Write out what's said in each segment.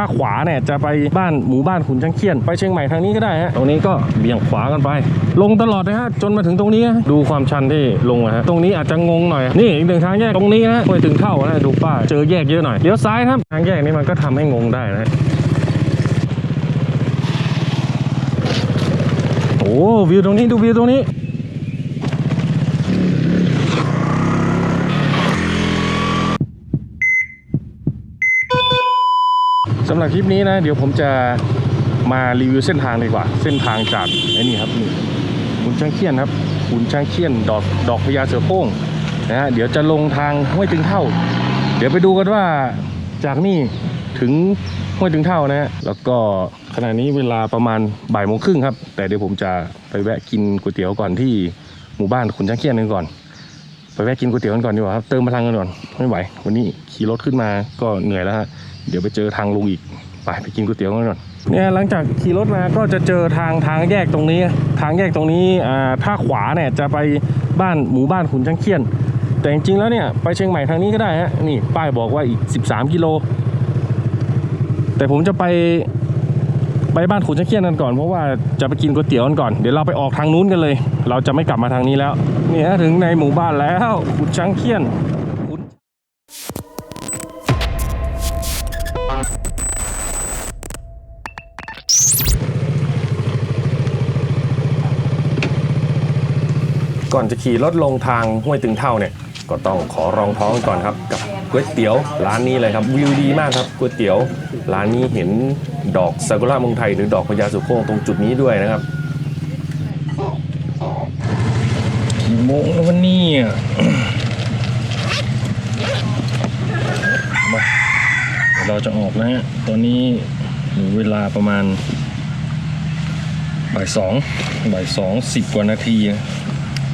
ถ้าขวาเนี่ยจะไปบ้านหมู่บ้านขุนช้างเคียน ไปเชียงใหม่ทางนี้ก็ได้ฮะตรงนี้ก็เบี่ยงขวากันไป ลงตลอดนะฮะจนมาถึงตรงนี้ดูความชันที่ลงนะฮะตรงนี้อาจจะงงหน่อยนี่อีกหนึ่งทางแยกตรงนี้นะไปถึงเท่านะดูป้ายเจอแยกเยอะหน่อยเดี๋ยวซ้ายครับทางแยกนี้มันก็ทำให้งงได้นะฮะโอ้วิวตรงนี้ดูวิวตรงนี้ สำหรับคลิปนี้นะ เดี๋ยวผมจะมารีวิวเส้นทางดีกว่า เส้นทางจากไอ้นี่ครับนี่ขุนช้างเคียนครับขุนช้างเคียนดอกดอกพญาเสือโคร่งนะฮะเดี๋ยวจะลงทางห้วยตึงเท่า เดี๋ยวไปดูกันว่าจากนี่ถึงห้วยตึงเท่านะฮะแล้วก็ขณะนี้เวลาประมาณบ่ายโมงครึ่งครับ แต่เดี๋ยวผมจะไปแวะกินก๋วยเตี๋ยวก่อนที่หมู่บ้านขุนช้างเคียนกันก่อนไปแวะกินก๋วยเตี๋ยวกันก่อนดีกว่าครับเติมพลังกันก่อนไม่ไหว วันนี้ขี่รถขึ้นมาก็เหนื่อยแล้วฮะ เดี๋ยวไปเจอทางลงอีก ไปไปกินก๋วยเตี๋ยวกันก่อนเนี่ยหลังจากขี่รถมาก็จะเจอทางทางแยกตรงนี้ ทางแยกตรงนี้อ่าถ้าขวาเนี่ยจะไปบ้านหมู่บ้านขุนช้างเคียน แต่จริงๆแล้วเนี่ยไปเชียงใหม่ทางนี้ก็ได้ฮะนี่ป้ายบอกว่าอีก 13 กิโล แต่ผมจะไปไปบ้านขุนช้างเคียนกันก่อนเพราะว่าจะไปกินก๋วยเตี๋ยวกันก่อนเดี๋ยวเราไปออกทางนู้นกันเลย เราจะไม่กลับมาทางนี้แล้วนี่ฮะถึงในหมู่บ้านแล้วขุนช้างเคียน ก่อนจะขี่รถลงทางห้วยตึงเท่าเนี่ยก็ต้องขอรองท้องก่อนครับกับก๋วยเตี๋ยวร้านนี้เลยครับวิวดีมากครับก๋วยเตี๋ยวร้านนี้เห็นดอกซากุระเมืองไทยหรือดอกพญาสุโขงตรงจุดนี้ด้วยนะครับกี่โมงแล้ววันนี้มาเดี๋ยเราจะออกนะฮะตอนนี้เวลาประมาณบ่ายสองบ่ายสองสิบกว่านาที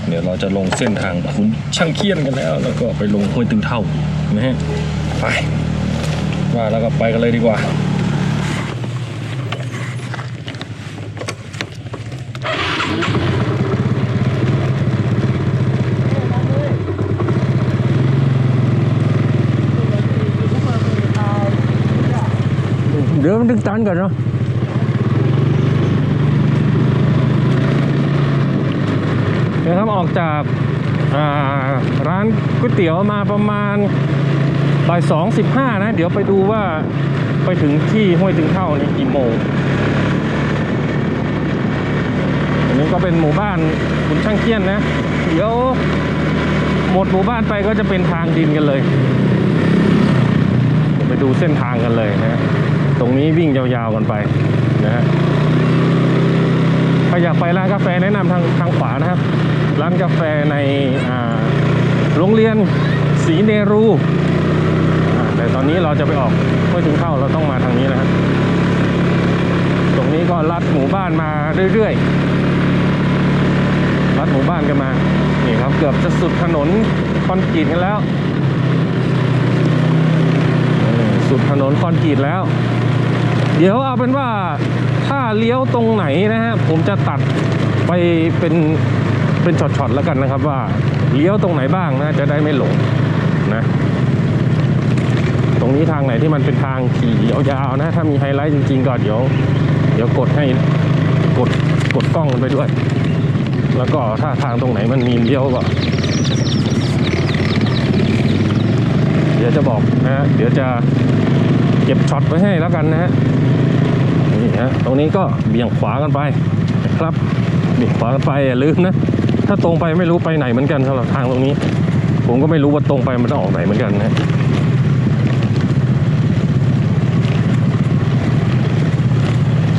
เดี๋ยวเราจะลงเส้นทางขุนช่างเคียนกันแล้ว แล้วก็ไปลงห้วยตึงเท่านะฮะไปว่าแล้วก็ไปกันเลยดีกว่าเดี๋ยวมันดึงตันก่อนเนาะ นะครับ ออกจาการ้านก๋วยเตี๋ยวมาประมาณบ่ายสองสิบห้านะ เดี๋ยวไปดูว่าไปถึงที่ห้วยถึงเท่านี่กี่โมงอันนี้ก็เป็นหมู่บ้านขุนช่างเคี้ยนนะ เดี๋ยวหมดหมู่บ้านไปก็จะเป็นทางดินกันเลย ไปดูเส้นทางกันเลยนะฮะตรงนี้วิ่งยาวๆกันไปนะฮะใครอยากไปร้านกาแฟแนะนำทางทางขวานะครับ ร้านกาแฟในโรงเรียนศรีเนรูแต่ตอนนี้เราจะไปออกไม่ถึงเข้าเราต้องมาทางนี้นะครับ ตรงนี้ก็ลัดหมู่บ้านมาเรื่อยๆลัดหมู่บ้านกันมานี่ครับเกือบจะสุดถนนคอนกรีตกันแล้วสุดถนนคอนกรีตแล้ว เดี๋ยวเอาเป็นว่าถ้าเลี้ยวตรงไหนนะฮะผมจะตัดไปเป็น เป็นช็อตๆแล้วกันนะครับว่าเลี้ยวตรงไหนบ้างนะจะได้ไม่หลงนะ ตรงนี้ทางไหนที่มันเป็นทางขี่ยาวๆนะ ถ้ามีไฮไลท์จริง ๆ ก็เดี๋ยว เดี๋ยวกดให้กดกดกล้องไปด้วย แล้วก็ถ้าทางตรงไหนมันมีเลี้ยวก็เดี๋ยวจะบอกนะ เดี๋ยวจะเก็บช็อตไว้ให้แล้วกันนะฮะนี่ฮะตรงนี้ก็เบี่ยงขวากันไปครับเบี่ยงขวากันไปอย่าลืมนะ ถ้าตรงไปไม่รู้ไปไหนเหมือนกันสำหรับทางตรงนี้ ผมก็ไม่รู้ว่าตรงไปมันต้องออกไหนเหมือนกันนะ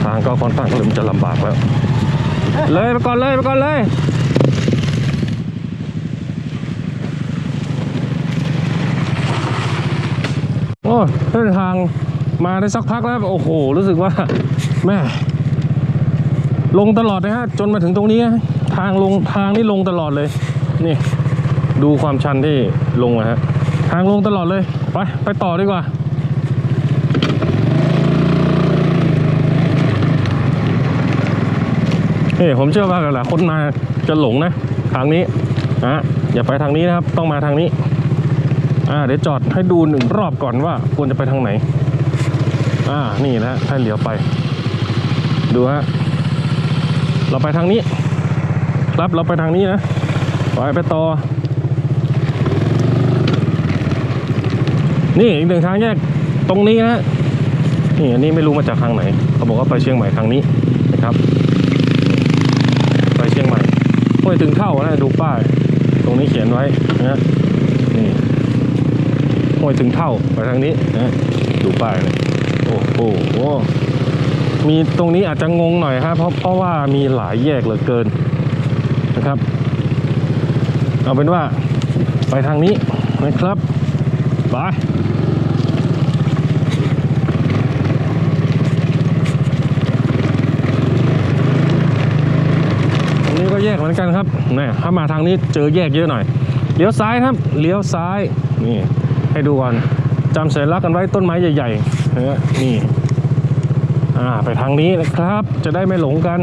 ทางก็ค่อนข้างเริ่มจะลำบากแล้ว เลยไปก่อนเลยไปก่อนเลยโอ้เส้นทางมาได้สักพักแล้วโอ้โห รู้สึกว่าแม่ลงตลอดนะฮะ จนมาถึงตรงนี้ ทางลงทางนี่ลงตลอดเลย นี่ ดูความชันที่ลงนะฮะทางลงตลอดเลย ไปไปต่อดีกว่าเฮ้ผมเชื่อว่าหลายคนมาจะหลงนะ ทางนี้นะอย่าไปทางนี้นะครับ ต้องมาทางนี้ อ่าเดี๋ยวจอดให้ดูหนึ่งรอบก่อนว่าควรจะไปทางไหน อ่านี่นะฮะถ้าเหลียวไป ดูฮะเราไปทางนี้ รับเราไปทางนี้นะไปไปต่อ นี่อีกหนึ่งทางแยกตรงนี้นะนี่อันนี้ไม่รู้มาจากทางไหน เขาบอกว่าไปเชียงใหม่ทางนี้นะครับ ไปเชียงใหม่ห้วยถึงเท่านะดูป้ายตรงนี้เขียนไว้นะฮะนี่ห้วยถึงเท่าไปทางนี้นะดูป้ายเลยโอ้โหมีตรงนี้อาจจะงงหน่อยครับเพราะเพราะว่ามีหลายแยกเหลือเกิน นะครับ เอาเป็นว่าไปทางนี้นะครับไปตรงนี้ก็แยกเหมือนกันครับนี่ถ้ามาทางนี้เจอแยกเยอะหน่อยเลี้ยวซ้ายครับเลี้ยวซ้ายนี่ให้ดูก่อนจำสัญลักษณ์กันไว้ต้นไม้ใหญ่ๆนี่อ่าไปทางนี้นะครับ จะได้ไม่หลงกัน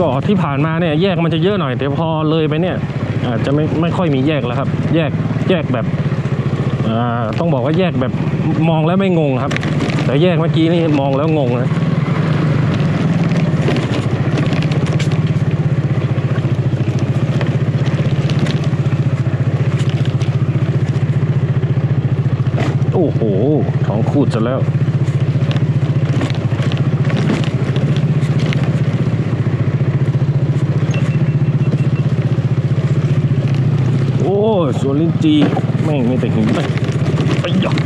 ก็ที่ผ่านมาเนี่ยแยกมันจะเยอะหน่อยแต่พอเลยไปเนี่ยอาจจะไม่ไม่ค่อยมีแยกแล้วครับ แยกแยกแบบต้องบอกว่าแยกแบบมองแล้วไม่งงครับ แต่แยกเมื่อกี้นี่มองแล้วงงนะโอ้โหท้องคูดจะแล้ว โอ้ย สวนลิ้นจีไม่ไม่แต่หินไปไปหยอก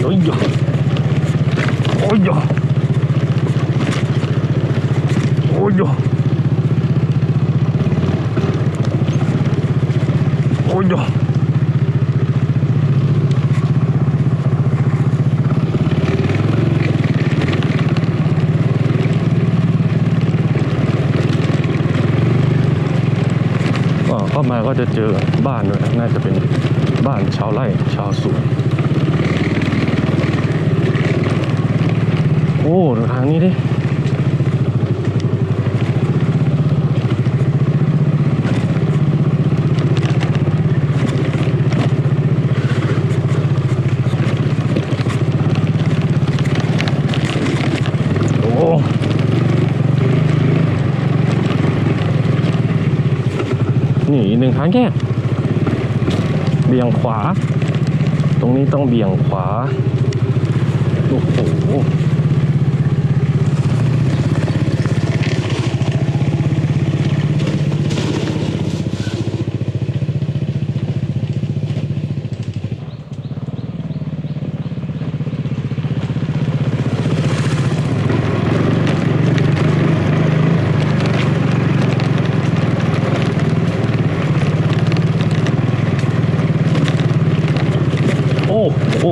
โอ้ยหยอกโอ้ยหยอกโอ้ยหยอกโอ้ยหยอกก็ เข้ามาก็จะเจอบ้านด้วยน่าจะเป็นบ้านชาวไร่ชาวสวนโอ้ทางนี้ดิ โอ้นี่อีกหนึ่งทาง แยก เบี่ยงขวา ตรงนี้ต้องเบี่ยงขวา โอ้โห โอ้โห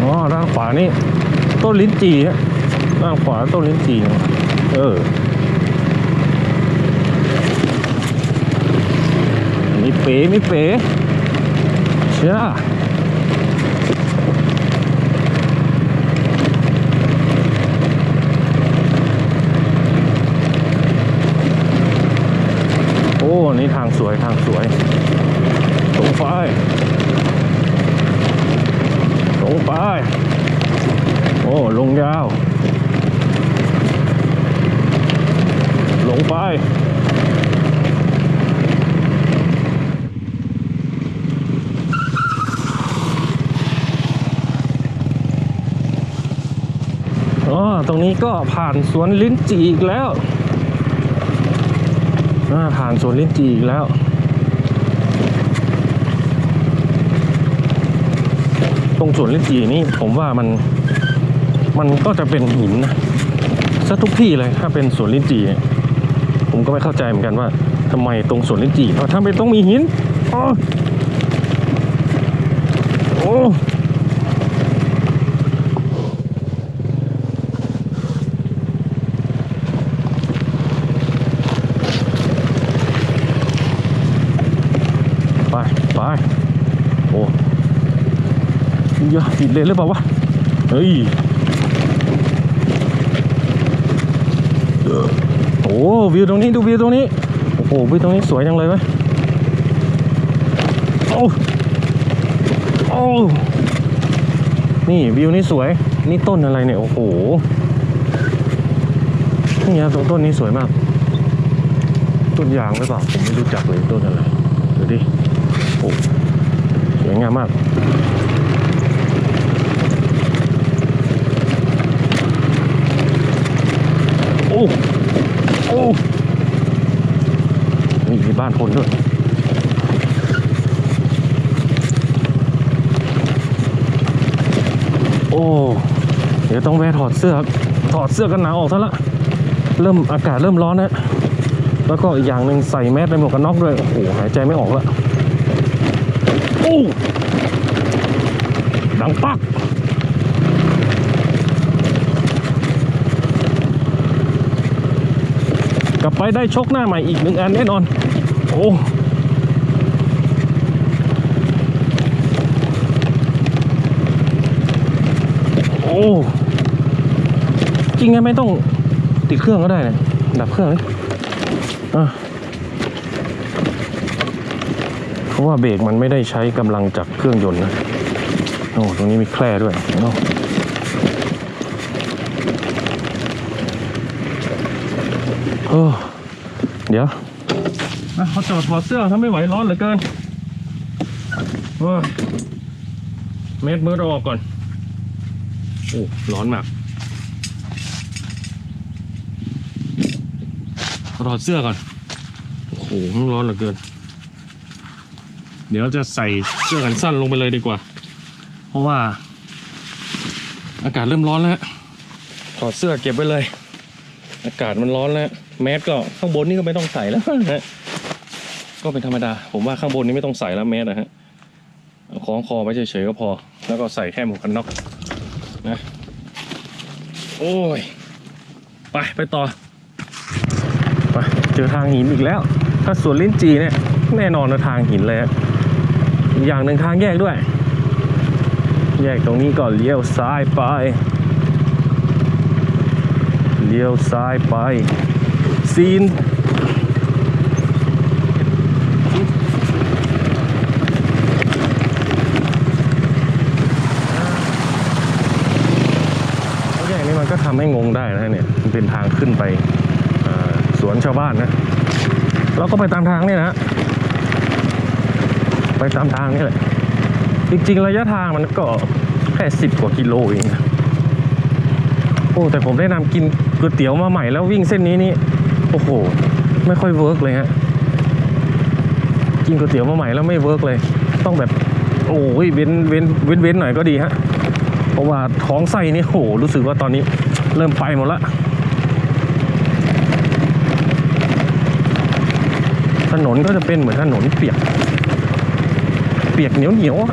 อ๋อด้านขวานี่ต้ นลิ้นจี่ฮะด้านขวาต้นลิ้นจี่เออมีเป๋มีเป๋เชื่อโอ้นี่ทางสวยทางสวยตรงไปตรงไป โอ้ลงยาว ลงไป อ๋อ ตรงนี้ก็ผ่านสวนลิ้นจีอีกแล้วผ่านสวนลิ้นจีอีกแล้วตรงสวนลิ้นจี่นี่ผมว่ามัน มันก็จะเป็นหินนะซะทุกที่เลยถ้าเป็นสวนลิ้นจี่ผมก็ไม่เข้าใจเหมือนกันว่าทำไมตรงสวนลิ้นจีเพราะถ้าเป็นต้องมีหินโอ๋ออ้ไปไปโอ้ยอะผิดเลนหรือเปล่าวะเฮ้ย โอ้ วิวตรงนี้ดูวิวตรงนี้ โอ้โหวิวตรงนี้สวยจังเลยเว้ยโอ้โอ้นี่วิวนี้สวย นี่ต้นอะไรเนี่ย โอ้โหนี่ครับตรงต้นนี้สวยมาก ต้นยางหรือเปล่า ผมไม่รู้จักเลยต้นอะไร ดูดิ โอ้สวยงามมากโอ้ นี่มีบ้านคนด้วยโอ้เดี๋ยวต้องแวะถอดเสื้อถอดเสื้อกันหนาวออกซะละเริ่มอากาศเริ่มร้อนนะแล้วก็อีกอย่างหนึ่งใส่แมสในหมวกกันน็อกด้วย โอ้โหหายใจไม่ออกละโอ้ดังปัก กลับ ไปได้ชกหน้าใหม่อีกหนึ่งอันแน่นอน โอ้โอ้จริงไงไม่ต้องติดเครื่องก็ได้นะดับเครื่องเลยอะเพราะว่าเบรกมันไม่ได้ใช้กำลังจากเครื่องยนต์นะโอ้ตรงนี้มีแคร่ด้วยเนาะเออ เดี๋ยวเขาจอดถอดเสื้อถ้าไม่ไหวร้อนเหลือเกินเออเม็ดมือราออกก่อน โอ้ ร้อนมากถอดเสื้อก่อน โอ้โหมันร้อนเหลือเกิน เดี๋ยวจะใส่เสื้อกันสั้นลงไปเลยดีกว่า เพราะว่า อากาศเริ่มร้อนแล้ว ถอดเสื้อเก็บไว้เลย อากาศมันร้อนแล้ว แมสก็ข้างบนนี่ก็ไม่ต้องใส่แล้วนะฮะก็เป็นธรรมดา ผมว่าข้างบนนี้ไม่ต้องใส่แล้วแมสนะฮะคล้องคอไว้เฉยๆก็พอ แล้วก็ใส่แค่หมวกกันน็อกนะโอ้ยไปไปต่อไปเจอทางหินอีกแล้ว ถ้าสวนลิ้นจีเนี่ยแน่นอนนะทางหินเลยฮะอีกอย่างหนึ่งทางแยกด้วย แยกตรงนี้ก็เลี้ยวซ้ายไป เลี้ยวซ้ายไป ซีนแยกนี้มันก็ทำให้งงได้นะเนี่ยมันเป็นทางขึ้นไปสวนชาวบ้านนะ เราก็ไปตามทางนี่นะฮะไปตามทางนี่แหละ จริงๆ ระยะทางมันก็แค่สิบกว่ากิโลเองนะโอ้แต่ผมได้นำกินก๋วยเตี๋ยวมาใหม่แล้ววิ่งเส้นนี้นี่ โอ้โห ไม่ค่อยเวิร์กเลยฮะ กินก๋วยเตี๋ยวมาใหม่แล้วไม่เวิร์กเลย ต้องแบบ โอ้ยเว้นเว้นเว้นเว้นหน่อยก็ดีฮะ เพราะว่าท้องไส้นี่โห รู้สึกว่าตอนนี้เริ่มไปหมดละ ถนนก็จะเป็นเหมือนถนนเปียก เปียกเหนียวเหนียวๆอะ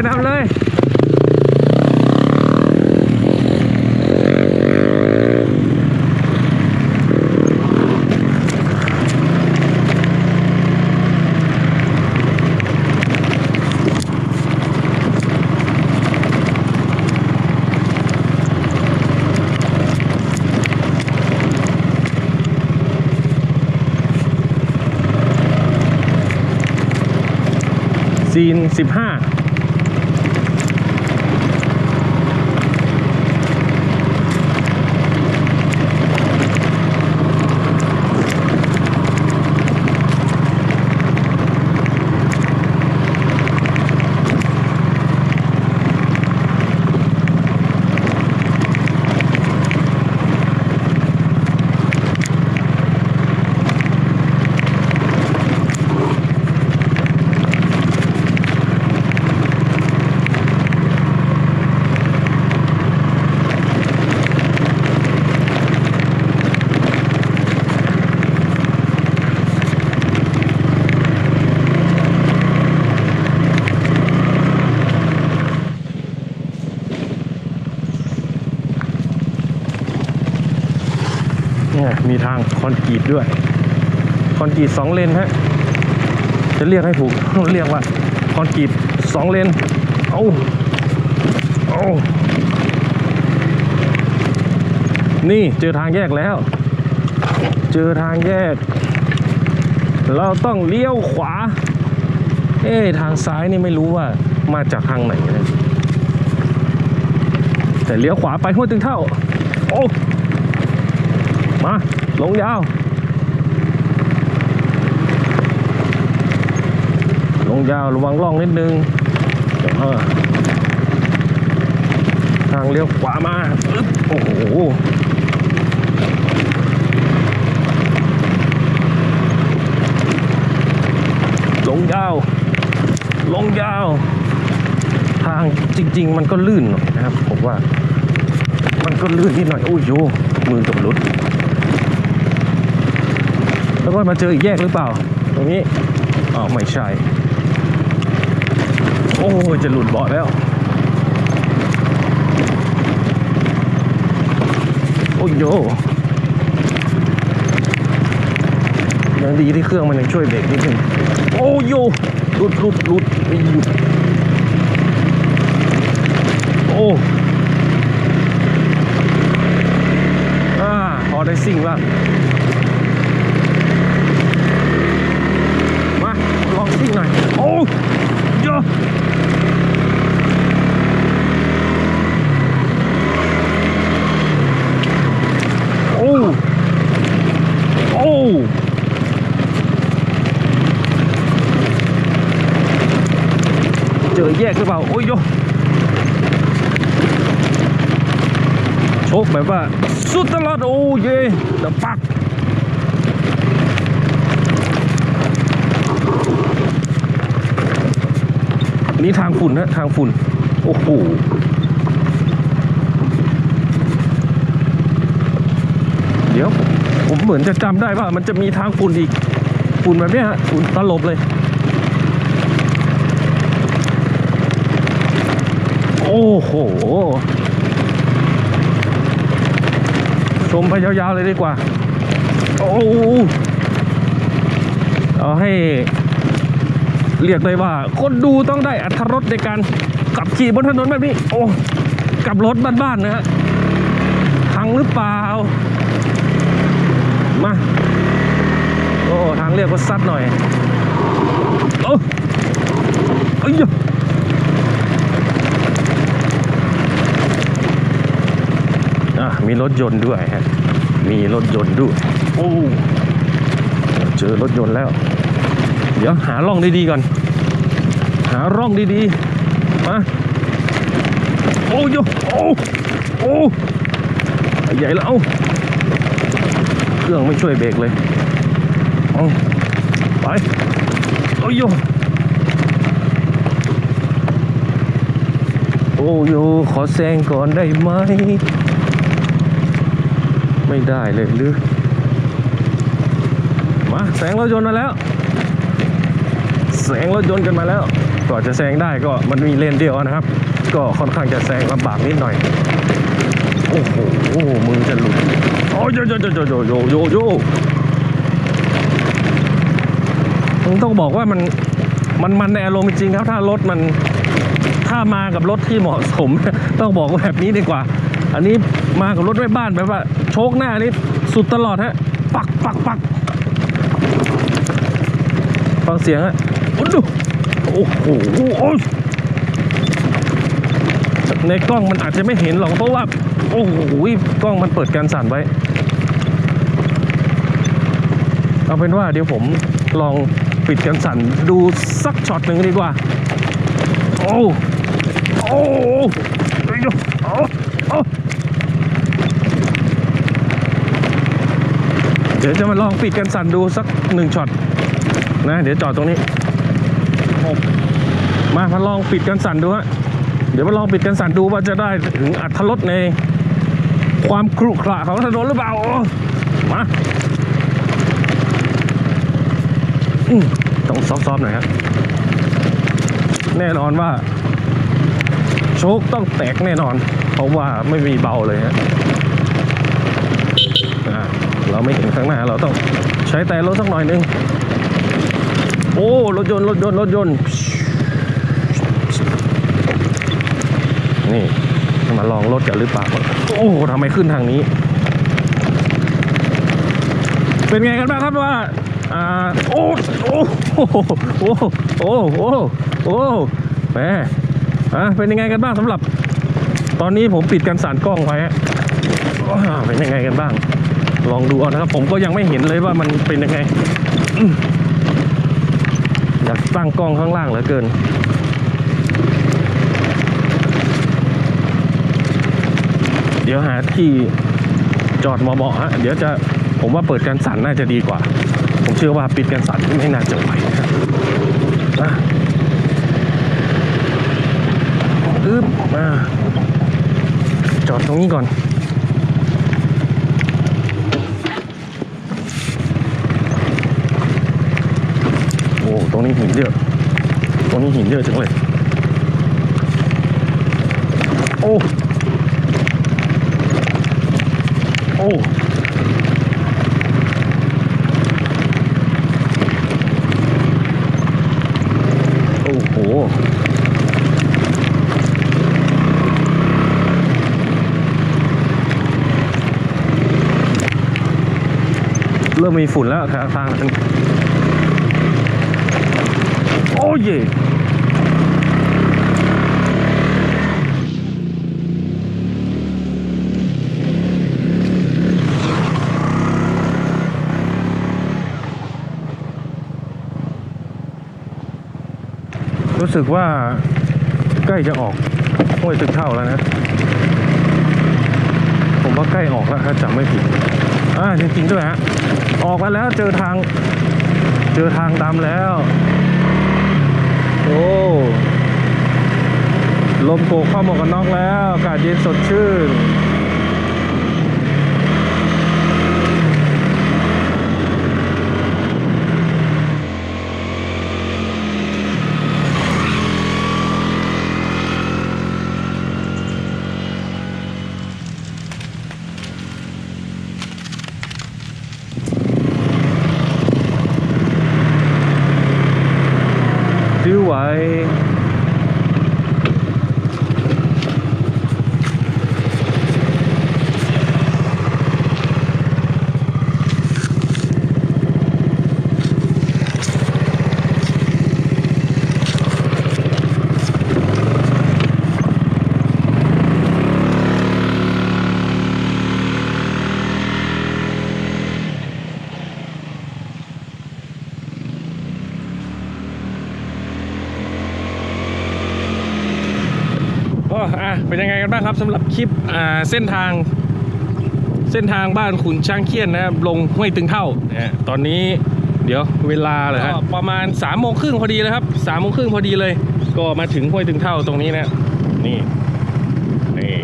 อะนำเลย รีตด้วย คอนกรีตสองเลนฮะ จะเรียกให้ถูกเรียกว่า คอนกรีตสองเลน เอาเอานี่เจอทางแยกแล้ว เจอทางแยก เราต้องเลี้ยวขวา เอ๊ทางซ้ายนี่ไม่รู้ว่ามาจากทางไหนนะแต่เลี้ยวขวาไปห้วยตึงเท่า โอ้ มา ลงยาว ลง ยาวระวังร่องนิดนึงทางเลี้ยวขวามาโอ้โหลงยาว ลงยาว ทางจริง ๆ มันก็ลื่นหน่อยนะครับ ผมว่า มันก็ลื่นนิดหน่อยโอ้ยโยมือกับรถแล้วก็มาเจออีกแยกหรือเปล่า ตรงนี้อ๋อไม่ใช่ โอ้จะหลุดเบาะแล้ว โอ้ยโยยังดีที่เครื่องมันยังช่วยเบรกนิดนึงโอ้ยโยหลุดหลุดหลุดไม่หยุดโอ้อ่าพอได้ซิ่งบ้าง มาลองซิ่งหน่อย โอ้เยอะโอ้ โอ้ เจอแยกหรือเปล่า โอ้ยโยโชคแบบว่าสุดตลอด โอ้ยเดอะปักนี่ทางฝุ่นนะทางฝุ่น โอ้โหเดี๋ยว ผมเหมือนจะจำได้ว่ามันจะมีทางฝุ่นอีกฝุ่นแบบนี้ฮะฝุ่นตลบเลย โอ้โห ชมไปยาวๆเลยดีกว่า โอ้เอาให้เรียกได้ว่า คนดูต้องได้อัธรสในการขับขี่บนถนนแบบนี้ โอ้กับรถบ้านๆนะฮะพังหรือเปล่า มา โอ้ ทางเรียกว่าซัดหน่อย โอ้เอ้ยอะ มีรถยนต์ด้วยฮะ มีรถยนต์ด้วย โอ้ เจอรถยนต์แล้ว เดี๋ยวหาร่องดีๆก่อน หาร่องดีๆ มา โอ้ยโอ้โอ้ใหญ่แล้วเอาเครื่องไม่ช่วยเบรกเลยเอาไป โอ้ยโอ้ยขอแซงก่อนได้ไหม ไม่ได้เลยหรือมาแซงรถยนต์มาแล้ว แสงรถยนต์กันมาแล้วกว่าจะแซงได้ก็มันมีเลนเดียวนะครับ ก็ค่อนข้างจะแซงลำบากนิดหน่อย โอ้โหมือจะหลุดโอ้ยโยโยโยโยโยโยโยต้องบอกว่ามันมันมันในอารมณ์จริงครับ ถ้ารถมันถ้ามากับรถที่เหมาะสม ต้องบอกว่าแบบนี้ดีกว่า อันนี้มากับรถแม่บ้านแบบว่า โชคหน้านี่สุดตลอดฮะ ปักปักปักฟังเสียงฮะโอ้ดูโอ้โหโอ้ยในกล้องมันอาจจะไม่เห็นหรอกเพราะว่า โอ้โหกล้องมันเปิดการสั่นไว้ เอาเป็นว่าเดี๋ยวผมลองปิดกันสั่นดูสักช็อตหนึ่งดีกว่า โอ้โอ้เอ้ยโอ้โอ้ เดี๋ยวจะมาลองปิดกันสั่นดูสักหนึ่งช็อตนะ เดี๋ยวจอดตรงนี้ มามาลองปิดกันสั่นดูฮะเดี๋ยวมาลองปิดกันสั่นดูว่าจะได้ถึงอัตรสในความครุขระของถนนหรือเปล่า มาต้องซอฟๆหน่อยครับ แน่นอนว่า โชคต้องแตกแน่นอน เพราะว่าไม่มีเบาเลยฮะอ่า เราไม่เห็นข้างหน้าเราต้องใช้แต่รถสักหน่อยหนึง โอ้ รถยนต์ รถยนต์ รถยนต์ นี่มาลองรถกันหรือเปล่า โอ้ทำไมขึ้นทางนี้ เป็นไงกันบ้างครับว่าอ่าโอ้โอ้โอ้โอ้โอ้โอ้โอ้แหมอะเป็นยังไงกันบ้างสำหรับ ตอนนี้ผมปิดกันสานกล้องไว้เป็นยังไงกันบ้าง ลองดูเอานะครับ ผมก็ยังไม่เห็นเลยว่ามันเป็นยังไง อยากตั้งกล้องข้างล่างเหลือเกิน เดี๋ยวหาที่จอดเหมาะฮะ เดี๋ยวจะผมว่าเปิดกันสั่นน่าจะดีกว่า ผมเชื่อว่าปิดกันสั่นไม่น่าจะไหวนะครับอะอึ๊บมาจอดตรงนี้ก่อน โอ้ ต รงนี้หินเยอะ ตรงนี้หินเยอะจังเลย โอ้ โอ้ โอ้โหเริ่มมีฝุ่นแล้วทางทาง นั้นโอ้เย่รู้สึกว่าใกล้จะออกห้วยตึกเท่าแล้วนะ ผมว่าใกล้ออกแล้วถ้าจำไม่ผิด อ่าจริงๆด้วยฮะ ออกมาแล้วเจอทาง เจอทางดำแล้ว โอ้ลมโกกเข้าหมวกกันน็อกแล้วอากาศเย็นสดชื่น ซื้อไว้ ก็อะ เป็นยังไงกันบ้างครับสำหรับคลิปเส้นทาง เส้นทางบ้านขุนช้างเคียนนะครับลงห้วยตึงเท่านะฮะตอนนี้เดี๋ยวเวลาเลยฮะประมาณ3ามโมงครึ่งพอดีเลยครับสามโมงครึ่งพอดีเลย ก็มาถึงห้วยตึงเท่าตรงนี้นะนี่นี่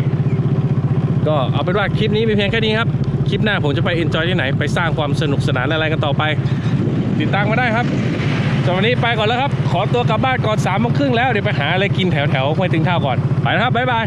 ก็เอาเป็นว่าคลิปนี้เป็นเพียงแค่นี้ครับคลิปหน้าผมจะไปเอนจอยที่ไหนไปสร้างความสนุกสนานอะไรกันต่อไป ติดตามมาได้ครับสำหรับวันนี้ไปก่อนแล้วครับ ขอตัวกลับบ้านก่อนสามโมงครึ่งแล้วเดี๋ยวไปหาอะไรกินแถวแถวห้วยถึงเท่าก่อน ไปนะครับบ๊ายบาย